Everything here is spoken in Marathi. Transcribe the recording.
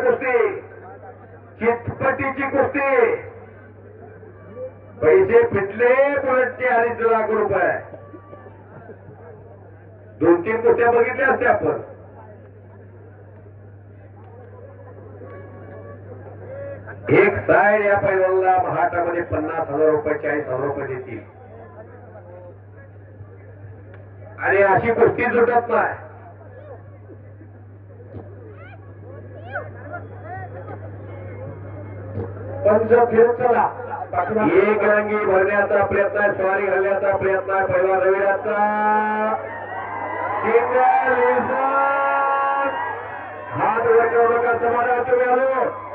कुस्ती चितपटीची कुस्ती. पैसे फिटले बुलेटचे अडीच लाख रुपये. दोन तीन कुस्त्या बघितल्या असत्या आपण. एक साईड या पैलवानला महाटामध्ये पन्नास हजार रुपये चाळीस हजार रुपये देतील. आणि अशी कुस्ती सुटत नाही. पंच फिरत चला एक रंगी भरण्याचा प्रयत्न आहे स्वारी घालण्याचा प्रयत्न आहे पहिला रविराचा हात वर्ग करू समाधान? तुम्ही आलो.